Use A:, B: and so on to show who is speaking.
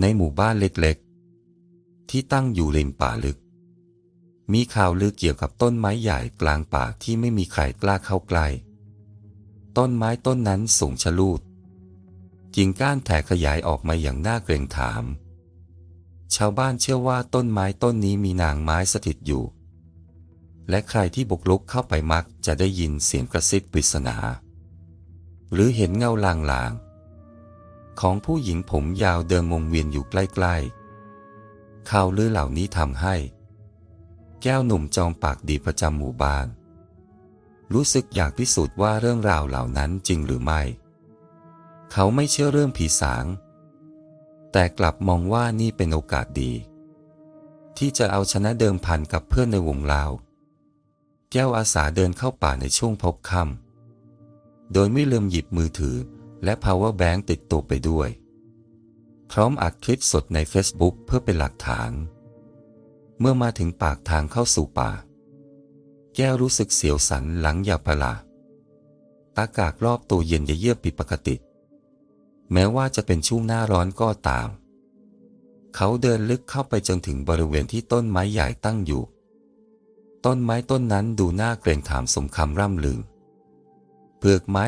A: ในหมู่บ้านเล็กๆ ที่ตั้งอยู่ริมป่าลึก มีข่าวลือเกี่ยวกับต้นไม้ใหญ่กลางป่าที่ไม่มีใครกล้าเข้าใกล้ ต้นไม้ต้นนั้นสูงชะลูด กิ่งก้านแผ่ขยายออกมาอย่างน่าเกรงขาม ชาวบ้านเชื่อว่าต้นไม้ต้นนี้มีนางไม้สถิตอยู่ และใครที่บุกรุกเข้าไปมักจะได้ยินเสียงกระซิบปริศนา หรือเห็นเงาลางๆ ของผู้หญิงผมยาวเดินวงเวียนอยู่ใกล้ๆข่าวลือเหล่านี้ทำให้ แก้วหนุ่มจอมปากดีประจำหมู่บ้าน รู้สึกอยากพิสูจน์ว่าเรื่องราวเหล่านั้นจริงหรือไม่ เขาไม่เชื่อเรื่องผีสาง แต่กลับมองว่านี่เป็นโอกาสดี ที่จะเอาชนะเดิมพันกับเพื่อนในวงเลาแก้วอาสาเดินเข้าป่าในช่วงพบค่ำโดยไม่ลืมหยิบมือถือ และ power bank ติดตัวไปด้วย พร้อมอัดคลิปสดใน Facebook เพื่อเป็นหลักฐาน เมื่อมาถึงปากทางเข้าสู่ป่า แก้วรู้สึกเสียวสันหลังยาพาราอากาศรอบตัวเย็นเยือกผิดปกติ แม้ว่าจะเป็นช่วงหน้าร้อนก็ตาม เขาเดินลึกเข้าไปจนถึงบริเวณที่ต้นไม้ใหญ่ตั้งอยู่ ต้นไม้ต้นนั้นดูน่าเกรงขามสมคำร่ำลือเปลือกไม้